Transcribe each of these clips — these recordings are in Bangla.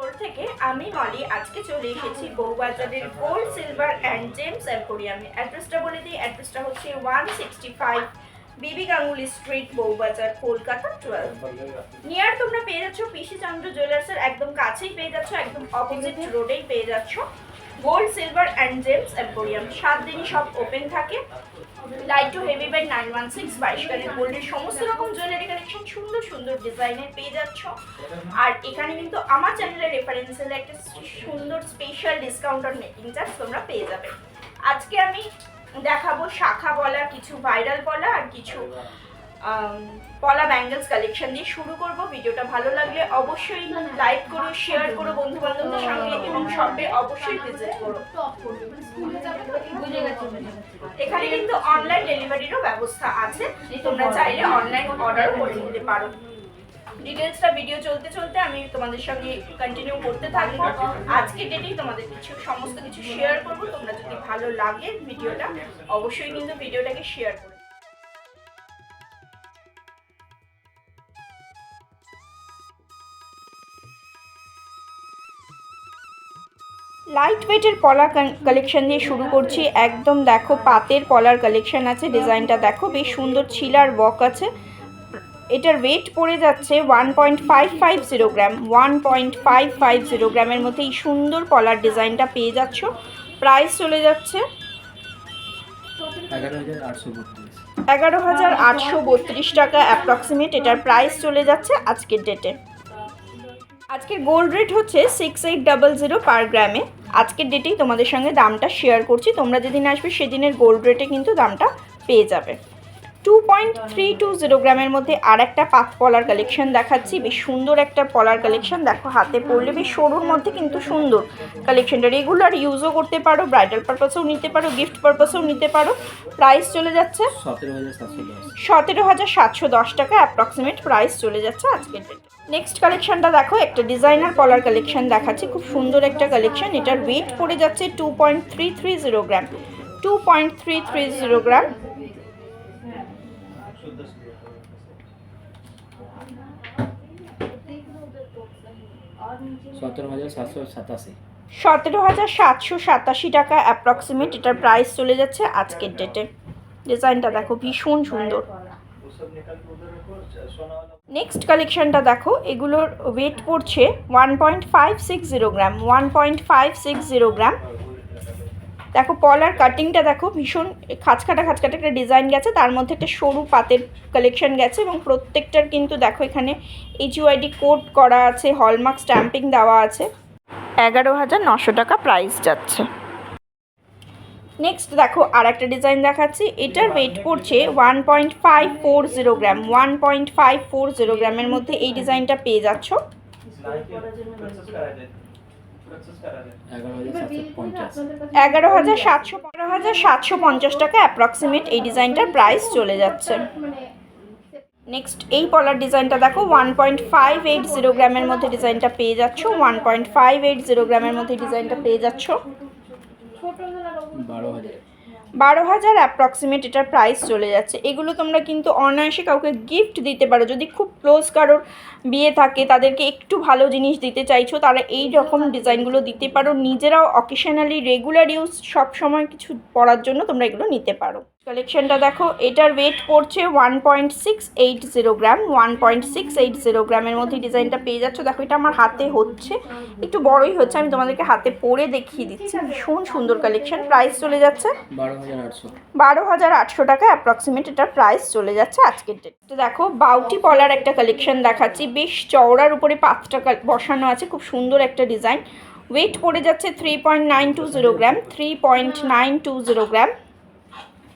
স্টোর থেকে আমি মলি আজকে চলে এসেছি বউবাজারের গোল্ড সিলভার অ্যান্ড জেমস অ্যাম্পোরিয়ামে অ্যাড্রেসটা বলে দিই অ্যাড্রেসটা হচ্ছে one sixty five B B Ganguly Street Bowbazar Kolkata twelve near তোমরা পেয়ে যাচ্ছ পিসি চন্দ্র জুয়েলার্সের একদম কাছেই পেয়ে যাচ্ছ একদম অপোজিট রোডেই পেয়ে যাচ্ছ। Gold silver and gems emporium সাত দিনই সব ওপেন থাকে। Light to heavy by nine one six বাইশ ক্যারেট গোল্ডের সমস্ত রকম জুয়েলারি কালেকশন সুন্দর সুন্দর ডিজাইনের পেয়ে যাচ্ছ। আর এখানে কিন্তু আমার চ্যানেলের রেফারেন্সের একটা সুন্দর special discount on making charge তোমরা পেয়ে যাবে। আজকে আমি দেখাবো শাখা বলা, কিছু ভাইরাল বলা আর কিছু পলা ব্যাঙ্গেলস কালেকশন দিয়ে শুরু করব। ভিডিওটা ভালো লাগলে অবশ্যই লাইক করো শেয়ার করো বন্ধু বান্ধবদের সঙ্গে এবং শপে অবশ্যই ভিজিট করো। এখানে কিন্তু অনলাইন ডেলিভারিরও ব্যবস্থা আছে। তোমরা চাইলে অনলাইন অর্ডার করে নিতে পারো। ডিটেলসটা ভিডিও চলতে চলতে আমি তোমাদের সঙ্গে কন্টিনিউ করতে থাকব। আজকে ডেটেই তোমাদের কিছু, সমস্ত কিছু শেয়ার করব। তোমরা যদি ভালো লাগে ভিডিওটা, অবশ্যই কিন্তু ভিডিওটাকে শেয়ার করো। লাইট ওয়েটের পলা কালেকশন দিয়ে শুরু করছি। একদম দেখো পাতের পলার কালেকশন আছে, ডিজাইনটা দেখো, বেশ সুন্দর ছিলার বক আছে। এটার ওয়েট পড়ে যাচ্ছে one point five five zero gram one point five five zero গ্রামের মধ্যে এই সুন্দর পলার ডিজাইনটা পেয়ে যাচ্ছ। প্রাইস চলে যাচ্ছে এগারো হাজার আটশো বত্রিশ। টাকা অ্যাপ্রক্সিমেট এটার প্রাইস চলে যাচ্ছে আজকের ডেটে আজকের গোল্ড রেট হচ্ছে six eight double zero per গ্রামে আজকের ডেটেই তোমাদের সঙ্গে দামটা শেয়ার করছি। তোমরা যেদিন আসবে সেদিনের গোল্ড রেটে কিন্তু দামটা পেয়ে যাবে। Two point three two zero গ্রামের মধ্যে আর একটা পাত পলার কালেকশন দেখাচ্ছি। বেশ সুন্দর একটা পলার কালেকশন দেখো, হাতে পড়লে বেশ সরুর মধ্যে কিন্তু সুন্দর কালেকশনটা রেগুলার ইউজও করতে পারো ব্রাইডাল পারপাসেও নিতে পারো গিফট পারপাসেও নিতে পারো। প্রাইস চলে যাচ্ছে সতেরো হাজার সাতশো দশ টাকা অ্যাপ্রক্সিমেট প্রাইস চলে যাচ্ছে আজকের ডেটে নেক্সট কালেকশনটা দেখো, একটা ডিজাইনার কলার কালেকশন দেখাচ্ছি। খুব সুন্দর একটা কালেকশন এটার ওয়েট পড়ে যাচ্ছে two point three three zero gram two point three three zero gram সতেরো হাজার সাতশো সাতাশি। সতেরো হাজার সাতশো সাতাশি টাকা অ্যাপ্রক্সিমেট এটার প্রাইস চলে যাচ্ছে আজকের ডেটে ডিজাইনটা দেখো, ভীষণ সুন্দর। নেক্সট কালেকশনটা দেখো, এগুলোর ওয়েট পড়ছে one point five six zero gram one point five six zero gram দেখো পলার কাটিংটা দেখো ভীষণ খাঁচকাটা খাঁচকাটা একটা ডিজাইন গেছে তার মধ্যে একটা সরু পাতের কালেকশন গেছে এবং প্রত্যেকটার কিন্তু দেখো এখানে এইচইউআইডি কোড করা আছে হলমার্ক স্ট্যাম্পিং দেওয়া আছে। এগারো হাজার নশো টাকা প্রাইস যাচ্ছে। নেক্সট দেখো আর একটা ডিজাইন দেখাচ্ছি এটার ওয়েট পড়ছে one point five four zero gram one point five four zero গ্রামের মধ্যে এই ডিজাইনটা পেয়ে যাচ্ছ। এগারো হাজার সাতশো পঞ্চাশ। হাজার সাতশো পনেরো হাজার সাতশো পঞ্চাশ টাকা অ্যাপ্রক্সিমেট এই ডিজাইনটার প্রাইস চলে যাচ্ছে। নেক্সট এই পলার ডিজাইনটা দেখো one point five eight zero গ্রামের মধ্যে ডিজাইনটা পেয়ে যাচ্ছ one point five eight zero গ্রামের মধ্যে ডিজাইনটা পেয়ে যাচ্ছ। বারো হাজার। বারো হাজার অ্যাপ্রক্সিমেট এটার প্রাইস চলে যাচ্ছে। এগুলো তোমরা কিন্তু অনায়াসে কাউকে গিফট দিতে পারো। যদি খুব ক্লোজ কারোর বিয়ে থাকে, তাদেরকে একটু ভালো জিনিস দিতে চাইছো, তারা এই রকম ডিজাইনগুলো দিতে পারো। নিজেরাও অকেশনালি রেগুলার ইউজ সবসময় কিছু পরার জন্য তোমরা এগুলো নিতে পারো। কালেকশনটা দেখো এটার ওয়েট পড়ছে one point six eight zero gram one point six eight zero গ্রামের মধ্যে ডিজাইনটা পেয়ে যাচ্ছ। দেখো এটা আমার হাতে হচ্ছে একটু বড়ই হচ্ছে আমি তোমাদেরকে হাতে পরে দেখিয়ে দিচ্ছি। ভীষণ সুন্দর কালেকশন প্রাইস চলে যাচ্ছে বারো হাজার আটশো। টাকা অ্যাপ্রক্সিমেট এটার প্রাইস চলে যাচ্ছে আজকের ডেট তো দেখো বাউটি পলার একটা কালেকশন দেখাচ্ছি বেশ চওড়ার উপরে পাতটা কাল- বসানো আছে খুব সুন্দর একটা ডিজাইন ওয়েট পড়ে যাচ্ছে three point nine two zero gram three point nine two zero gram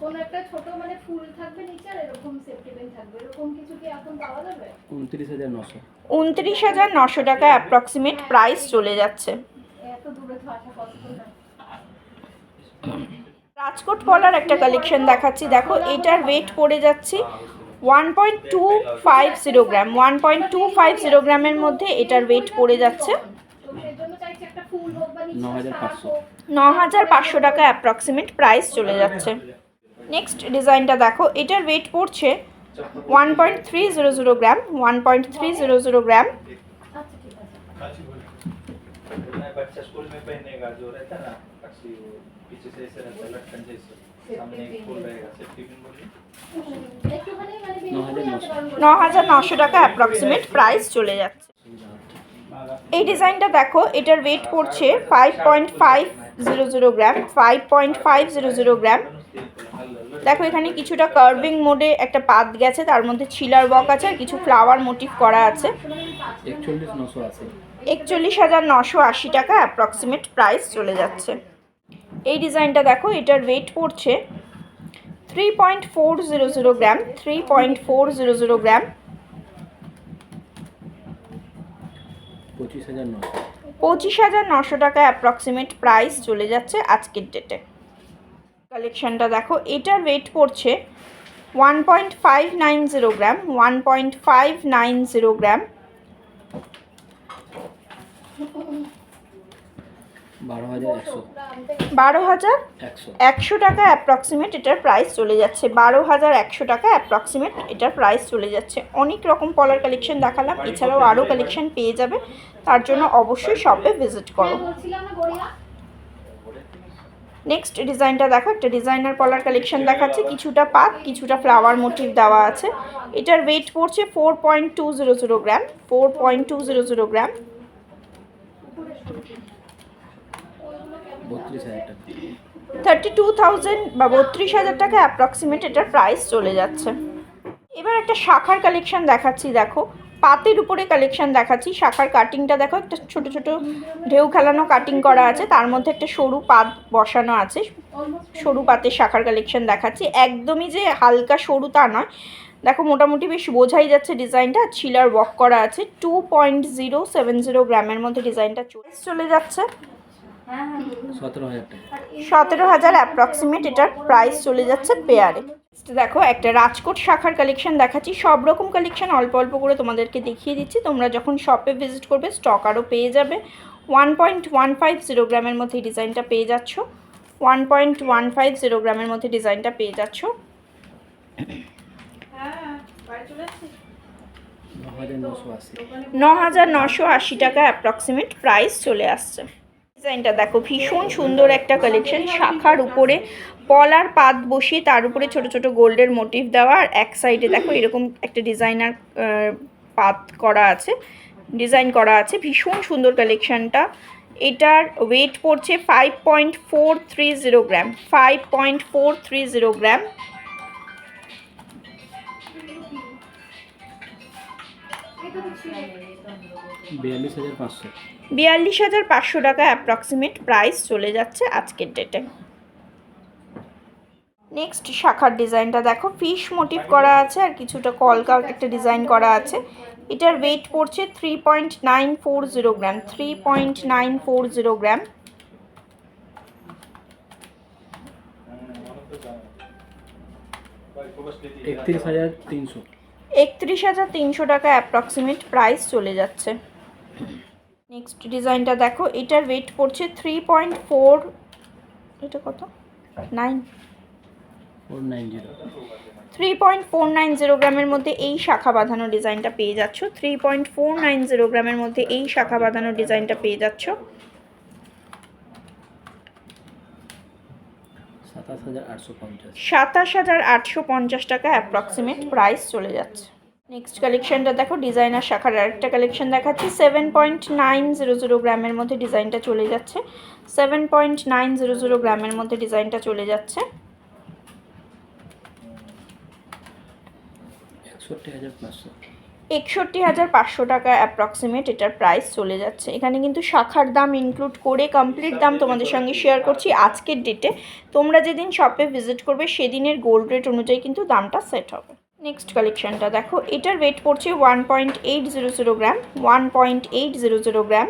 কোন একটা ছোট মানে ফুল থাকবে নিচে আর এরকম সেফটি পিন থাকবে। এরকম কিছু কি এখন পাওয়া যাবে? উনত্রিশ হাজার নশো। উনত্রিশ হাজার নশো টাকা অ্যাপ্রক্সিমেট প্রাইস চলে যাচ্ছে। এত দূরে তো আসা পসিবল না। রাজকোট পলার একটা কালেকশন দেখাচ্ছি। দেখো এটার ওয়েট পড়ে যাচ্ছে one point two five zero gram one point two five zero গ্রামের মধ্যে এটার ওয়েট পড়ে যাচ্ছে। ন হাজার পাঁচশো। টাকা অ্যাপ্রক্সিমেট প্রাইস চলে যাচ্ছে। নেক্সট ডিজাইনটা দেখো, এটার ওয়েট পড়ছে one point three zero zero gram one point three zero zero gram ন হাজার নশো টাকা অ্যাপ্রক্সিমেট প্রাইস চলে যাচ্ছে। এই ডিজাইনটা দেখো, এটার ওয়েট পড়ছে five point five zero zero gram five point five zero zero gram দেখো এখানে কিছুটা কার্ভিং মোডে একটা পাত গেছে তার মধ্যে ছিলার বক আছে আর কিছু ফ্লাওয়ার মোটিভ করা আছে। একচল্লিশ হাজার নশো আশি টাকা অ্যাপ্রক্সিমেট প্রাইস চলে যাচ্ছে। এই ডিজাইনটা দেখো এটার ওয়েট পড়ছে three point four zero zero gram three point four zero zero gram পঁচিশ হাজার নশো। টাকা অ্যাপ্রক্সিমেট প্রাইস চলে যাচ্ছে আজকের ডেটে কালেকশনটা দেখো এটার ওয়েট পড়ছে one point five nine zero gram one point five nine zero gram বারো হাজার একশো। টাকা অ্যাপ্রক্সিমেট এটার প্রাইস চলে যাচ্ছে। বারো হাজার একশো টাকা অ্যাপ্রক্সিমেট এটার প্রাইস চলে যাচ্ছে। অনেক রকম পলার কালেকশন দেখালাম এছাড়াও আরও কালেকশন পেয়ে যাবে। তার জন্য অবশ্যই শপে ভিজিট করো হ্যাঁ, বলছিলাম না গড়িয়া নেক্সট ডিজাইনটা দেখো একটা ডিজাইনার পলার কালেকশন দেখাচ্ছে। কিছুটা পাত কিছুটা ফ্লাওয়ার মোটিভ দেওয়া আছে। এটার ওয়েট পড়ছে four point two zero zero gram four point two zero zero gram thirty two thousand বা বত্রিশ হাজার টাকা অ্যাপ্রক্সিমেট এটার প্রাইস চলে যাচ্ছে। এবার একটা শাখার কালেকশন দেখাচ্ছি দেখো। পাতের উপরে কালেকশন দেখাচ্ছি শাখার কাটিংটা দেখো একটা ছোট ছোট ঢেউ খেলানো কাটিং করা আছে তার মধ্যে একটা সরু পাত বসানো আছে সরু পাতের শাখার কালেকশন দেখাচ্ছি একদমই যে হালকা সরু তা নয়। দেখো মোটামুটি বেশ বোঝাই যাচ্ছে ডিজাইনটা ছিলার ওয়াক করা আছে two point zero seven zero গ্রামের মধ্যে ডিজাইনটা চলে চলে যাচ্ছে। সতেরো হাজার অ্যাপ্রক্সিমেট এটার প্রাইস চলে যাচ্ছে পেয়ারে দেখো, একটা রাজকোট শাখার কালেকশন দেখাচ্ছি। সব রকম কালেকশন অল্প অল্প করে তোমাদেরকে দেখিয়ে দিচ্ছি। তোমরা যখন শপে ভিজিট করবে স্টক আরও পেয়ে যাবে। One point one five zero গ্রামের মধ্যে ডিজাইনটা পেয়ে যাচ্ছ। One point one five zero গ্রামের মধ্যে ডিজাইনটা পেয়ে যাচ্ছ। ন হাজার নশো আশি টাকা অ্যাপ্রক্সিমেট প্রাইস চলে আসছে। ডিজাইনটা দেখো, ভীষণ সুন্দর একটা কালেকশন শাখার উপরে পলার পাত বসিয়ে তার উপরে ছোট ছোট গোল্ডের মোটিভ দেওয়া আর এক সাইডে দেখো এরকম একটা ডিজাইনার পাত করা আছে ডিজাইন করা আছে। ভীষণ সুন্দর কালেকশনটা এটার ওয়েট পড়ছে five point four three zero gram five point four three zero gram বিয়াল্লিশ হাজার পাঁচশো। টাকা অ্যাপ্রক্সিমেট প্রাইস চলে যাচ্ছে আজকের ডেটে নেক্সট শাখার ডিজাইনটা দেখো। ফিশ মোটিভ করা আছে আর কিছুটা কলকা একটা ডিজাইন করা আছে। এটার ওয়েট পড়ছে three point nine four zero gram three point nine four zero gram একত্রিশ হাজার তিনশো। একত্রিশ হাজার তিনশো টাকা অ্যাপ্রক্সিমেট প্রাইস চলে যাচ্ছে। নেক্সট ডিজাইনটা দেখো। এটার ওয়েট পড়ছে থ্রি পয়েন্ট ফোর এটা কত? Nine three point four nine zero গ্রামের মধ্যে এই শাখা বাঁধানো ডিজাইনটা পেয়ে যাচ্ছ। Three point four nine zero গ্রামের মধ্যে এই শাখা বাঁধানো ডিজাইনটা পেয়ে যাচ্ছ। সাতাশ হাজার আটশো পঞ্চাশ। টাকা অ্যাপ্রক্সিমেট প্রাইস চলে যাচ্ছে। নেক্সট কালেকশনটা দেখো ডিজাইনার শাখার আরেকটা কালেকশন দেখাচ্ছি। Seven point nine zero zero গ্রামের মধ্যে ডিজাইনটা চলে যাচ্ছে। Seven point nine zero zero গ্রামের মধ্যে ডিজাইনটা চলে যাচ্ছে। একষট্টি হাজার পাঁচশো। একষট্টি হাজার পাঁচশো টাকা অ্যাপ্রক্সিমেট এটার প্রাইস চলে যাচ্ছে। এখানে কিন্তু শাখার দাম ইনক্লুড করে কমপ্লিট দাম তোমাদের সঙ্গে শেয়ার করছি আজকের ডেটে তোমরা যেদিন শপে ভিজিট করবে সেদিনের গোল্ড রেট অনুযায়ী কিন্তু দামটা সেট হবে। নেক্সট কালেকশনটা দেখো। এটার ওয়েট পড়ছে one point eight zero zero gram one point eight zero zero gram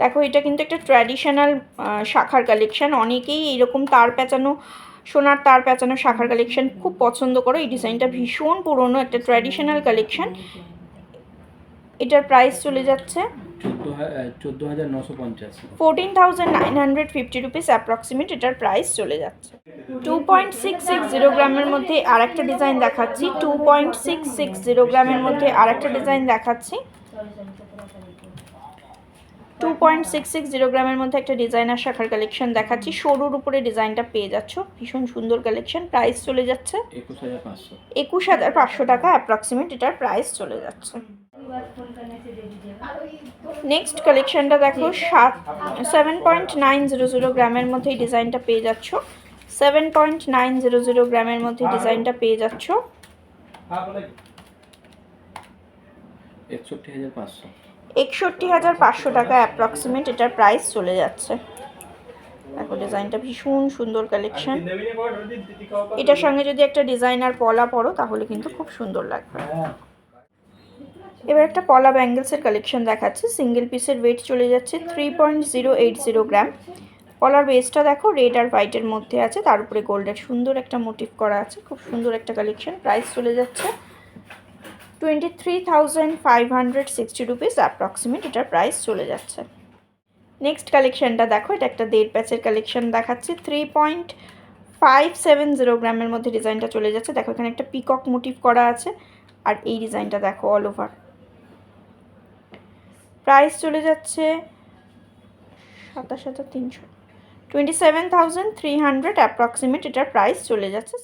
দেখো এটা কিন্তু একটা ট্র্যাডিশনাল শাখার কালেকশন অনেকেই এইরকম তার পেঁচানো সোনার তার পেঁচানো শাখার কালেকশন খুব পছন্দ করো। এই ডিজাইনটা ভীষণ পুরনো একটা ট্র্যাডিশনাল কালেকশন এটার প্রাইস চলে যাচ্ছে fourteen thousand nine hundred fifty rupees approximate এটার প্রাইস চলে যাচ্ছে। Two point six six zero গ্রামের মধ্যে আর একটা ডিজাইন দেখাচ্ছি। Two point six six zero গ্রামের মধ্যে আর একটা ডিজাইন দেখাচ্ছি। Two point six six zero গ্রামের মধ্যে একটা ডিজাইনার শাখার কালেকশন দেখাচ্ছি। সরুর উপরে ডিজাইনটা পেয়ে যাচ্ছ। ভীষণ সুন্দর কালেকশন প্রাইস চলে যাচ্ছে। একুশ হাজার পাঁচশো। টাকা অ্যাপ্রক্সিমেট এটার প্রাইস চলে যাচ্ছে। নেক্সট কালেকশনটা দেখো সাত seven point nine zero zero গ্রামের মধ্যে ডিজাইনটা পেয়ে যাচ্ছ। Seven point nine zero zero গ্রামের মধ্যে ডিজাইনটা পেয়ে যাচ্ছ। একষট্টি হাজার পাঁচশো। একষট্টি হাজার পাঁচশো টাকা অ্যাপ্রক্সিমেট এটার প্রাইস চলে যাচ্ছে। দেখো ডিজাইনটা ভীষণ সুন্দর কালেকশন এটার সঙ্গে যদি একটা ডিজাইনার পলা পরো, তাহলে কিন্তু খুব সুন্দর লাগবে। এবার একটা পলা ব্যাঙ্গেলসের কালেকশন দেখাচ্ছে। সিঙ্গেল পিসের ওয়েট চলে যাচ্ছে three point zero eight zero gram পলার বেসটা দেখো রেড আর হোয়াইটের মধ্যে আছে। তার উপরে গোল্ডের সুন্দর একটা মোটিভ করা আছে। খুব সুন্দর একটা কালেকশন প্রাইস চলে যাচ্ছে twenty three thousand five hundred sixty rupees approximate এটার প্রাইস চলে যাচ্ছে। নেক্সট কালেকশনটা দেখো, এটা একটা দেড় প্যাচের কালেকশন দেখাচ্ছে। Three point five seven zero গ্রামের মধ্যে ডিজাইনটা চলে যাচ্ছে। দেখো, এখানে একটা পিকক মোটিভ করা আছে। আর এই ডিজাইনটা দেখো অল ওভার প্রাইস চলে যাচ্ছে সাতাশ হাজার তিনশো। Twenty seven thousand three hundred approximate এটার প্রাইস চলে যাচ্ছে।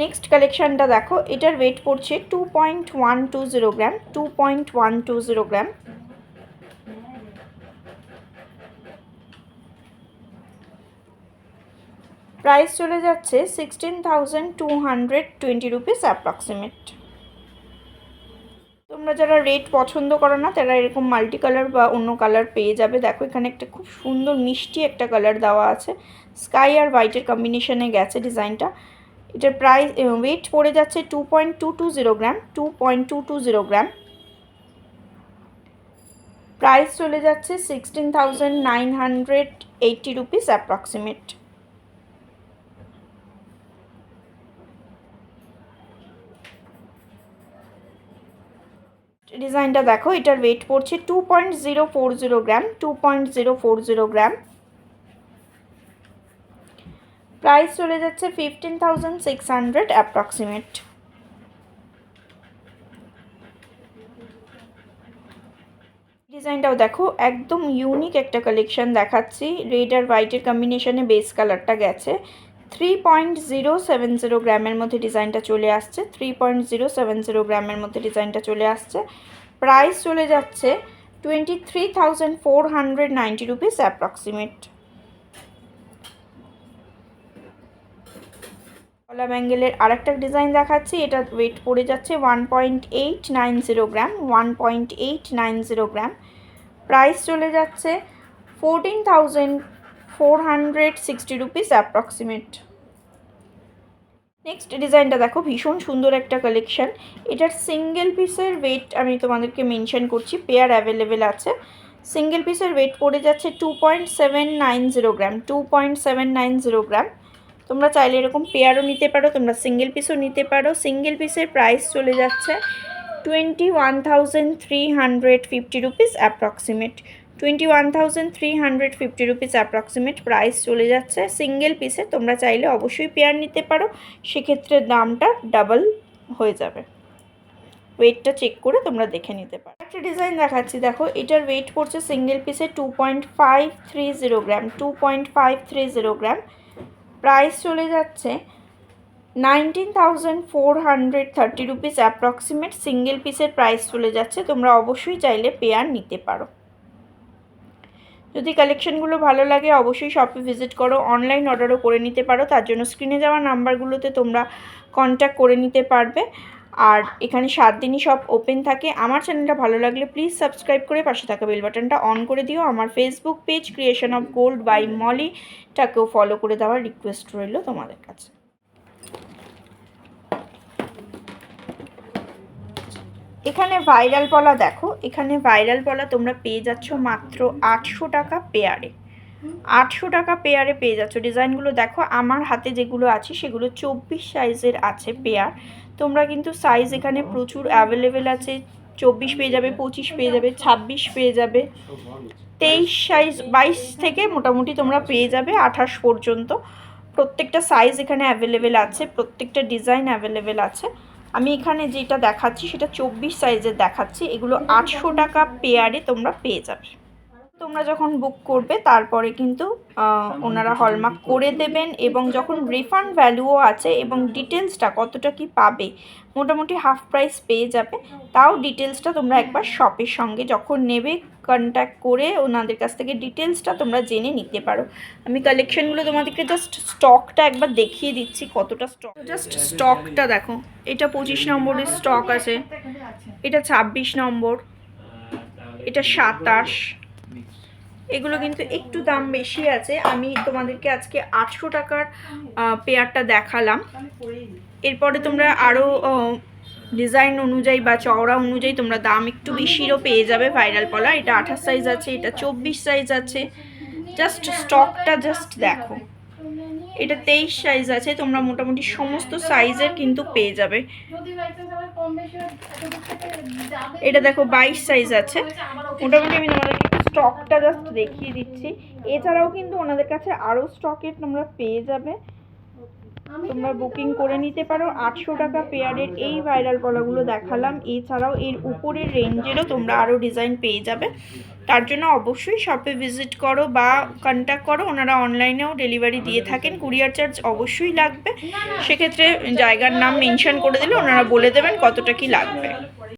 নেক্সট কালেকশনটা দেখো, এটার ওয়েট পড়ছে two point one two zero gram two point one two zero gram price চলে যাচ্ছে sixteen thousand two hundred twenty rupees approximate তোমরা যারা রেড পছন্দ করো না, তারা এরকম মাল্টি কালার বা অন্য কালার পেয়ে যাবে। দেখো, এখানে একটা খুব সুন্দর মিষ্টি একটা কালার দেওয়া আছে। স্কাই আর হোয়াইটের কম্বিনেশনে গেছে ডিজাইনটা এটার প্রাইস ওয়েট পড়ে যাচ্ছে two point two two zero gram two point two two zero gram price চলে যাচ্ছে sixteen thousand nine hundred eighty rupees approximate ডিজাইনটা দেখো, এটার ওয়েট পড়ছে two point zero four zero gram two point zero four zero gram price চলে যাচ্ছে fifteen thousand six hundred approximate ডিজাইনটাও দেখো, একদম ইউনিক একটা কালেকশন দেখাচ্ছি। রেড আর হোয়াইটের কম্বিনেশনে বেস কালারটা গেছে। Three point zero seven zero গ্রামের মধ্যে ডিজাইনটা চলে আসছে। Three point zero seven zero গ্রামের মধ্যে ডিজাইনটা চলে আসছে। প্রাইস চলে যাচ্ছে twenty three thousand four hundred ninety rupees approximate কলা ব্যাঙ্গেলের আরেকটা ডিজাইন দেখাচ্ছি, এটা ওয়েট পড়ে যাচ্ছে one point eight nine zero gram one point eight nine zero gram price চলে যাচ্ছে fourteen thousand four hundred sixty rupees approximate next ডিজাইনটা দেখো, ভীষণ সুন্দর একটা কালেকশন এটার সিঙ্গেল পিসের ওয়েট আমি তোমাদেরকে মেনশন করছি পেয়ার অ্যাভেলেবেল আছে। সিঙ্গেল পিসের ওয়েট পড়ে যাচ্ছে two point seven nine zero gram two point seven nine zero gram তোমরা চাইলে এরকম পেয়ারও নিতে পারো, তোমরা সিঙ্গেল পিসও নিতে পারো। সিঙ্গেল পিসের প্রাইস চলে যাচ্ছে twenty one thousand three hundred fifty rupees approximate twenty one thousand three hundred fifty rupees approximate price চলে যাচ্ছে। সিঙ্গেল পিসে তোমরা চাইলে অবশ্যই পেয়ার নিতে পারো, সেক্ষেত্রে দামটা ডাবল হয়ে যাবে। ওয়েটটা চেক করে তোমরা দেখে নিতে পারো। একটা ডিজাইন দেখাচ্ছি, দেখো, এটার ওয়েট পড়ছে সিঙ্গেল পিসে two point five three zero gram two point five three zero gram price চলে যাচ্ছে nineteen thousand four hundred thirty rupees approximate single পিসের প্রাইস চলে যাচ্ছে। তোমরা অবশ্যই চাইলে পেয়ার নিতে পারো। যদি কালেকশনগুলো ভালো লাগে, অবশ্যই শপে ভিজিট করো অনলাইন অর্ডারও করে নিতে পারো। তার জন্য স্ক্রিনে যাওয়া নাম্বারগুলোতে তোমরা কন্ট্যাক্ট করে নিতে পারবে। আর এখানে সাত দিনই সব ওপেন থাকে। আমার চ্যানেলটা ভালো লাগলে প্লিজ সাবস্ক্রাইব করে পাশে থাকা বেল বাটনটা অন করে দিও। আমার Facebook page creation of gold by মলিটাকেও follow করে দেওয়ার রিকোয়েস্ট রইল তোমাদের কাছে। এখানে ভাইরাল পলা দেখো, এখানে ভাইরাল পলা তোমরা পেয়ে যাচ্ছ মাত্র আটশো টাকা পেয়ারে আটশো টাকা পেয়ারে পেয়ে যাচ্ছ। ডিজাইনগুলো দেখো, আমার হাতে যেগুলো আছে সেগুলো চব্বিশ সাইজের আছে পেয়ার তোমরা কিন্তু সাইজ এখানে প্রচুর অ্যাভেলেবেল আছে, চব্বিশ পেয়ে যাবে, পঁচিশ পেয়ে যাবে, ছাব্বিশ পেয়ে যাবে। তেইশ সাইজ বাইশ থেকে মোটামুটি তোমরা পেয়ে যাবে আঠাশ পর্যন্ত। প্রত্যেকটা সাইজ এখানে অ্যাভেলেবেল আছে, প্রত্যেকটা ডিজাইন অ্যাভেলেবেল আছে। আমি এখানে যেটা দেখাচ্ছি, সেটা চব্বিশ সাইজের দেখাচ্ছি। এগুলো আটশো টাকা পেয়ারে তোমরা পেয়ে যাবে। তোমরা যখন বুক করবে তারপরে কিন্তু ওনারা হলমার্ক করে দেবেন এবং যখন রিফান্ড ভ্যালুও আছে এবং ডিটেলসটা কতটা কি পাবে মোটামুটি হাফ প্রাইস পেয়ে যাবে তাও ডিটেলসটা তোমরা একবার শপের সঙ্গে যখন নেবে কন্ট্যাক্ট করে ওনাদের কাছ থেকে ডিটেলসটা তোমরা জেনে নিতে পারো। আমি কালেকশনগুলো তোমাদেরকে জাস্ট স্টকটা একবার দেখিয়ে দিচ্ছি কতটা স্টক জাস্ট স্টকটা দেখো এটা পঁচিশ নম্বরের স্টক আছে এটা ছাব্বিশ নম্বর এটা সাতাশ এগুলো কিন্তু একটু দাম বেশি আছে। আমি তোমাদেরকে আজকে আটশো টাকার পেয়ারটা দেখালাম। এরপরে তোমরা আরও ডিজাইন অনুযায়ী বা চওড়া অনুযায়ী তোমরা দাম একটু বেশিরও পেয়ে যাবে ভাইরাল পলা। এটা আঠাশ সাইজ আছে, এটা চব্বিশ সাইজ আছে। জাস্ট স্টকটা জাস্ট দেখো। এটা তেইশ সাইজ আছে, তোমরা মোটামুটি সমস্ত সাইজের কিন্তু পেয়ে যাবে। এটা দেখো বাইশ সাইজ আছে। মোটামুটি আমি তোমাদেরকে স্টকটা জাস্ট দেখিয়ে দিচ্ছি। এছাড়াও কিন্তু ওনাদের কাছে আরও স্টকের তোমরা পেয়ে যাবে। তোমরা বুকিং করে নিতে পারো। আটশো টাকা পেয়ারের এই ভাইরাল পলাগুলো দেখালাম। এছাড়াও এর উপরের রেঞ্জেরও তোমরা আরও ডিজাইন পেয়ে যাবে। তার জন্য অবশ্যই শপে ভিজিট করো বা কন্ট্যাক্ট করো। ওনারা অনলাইনেও ডেলিভারি দিয়ে থাকেন। কুরিয়ার চার্জ অবশ্যই লাগবে। সেক্ষেত্রে জায়গার নাম মেনশন করে দিলে ওনারা বলে দেবেন কতটা কি লাগবে।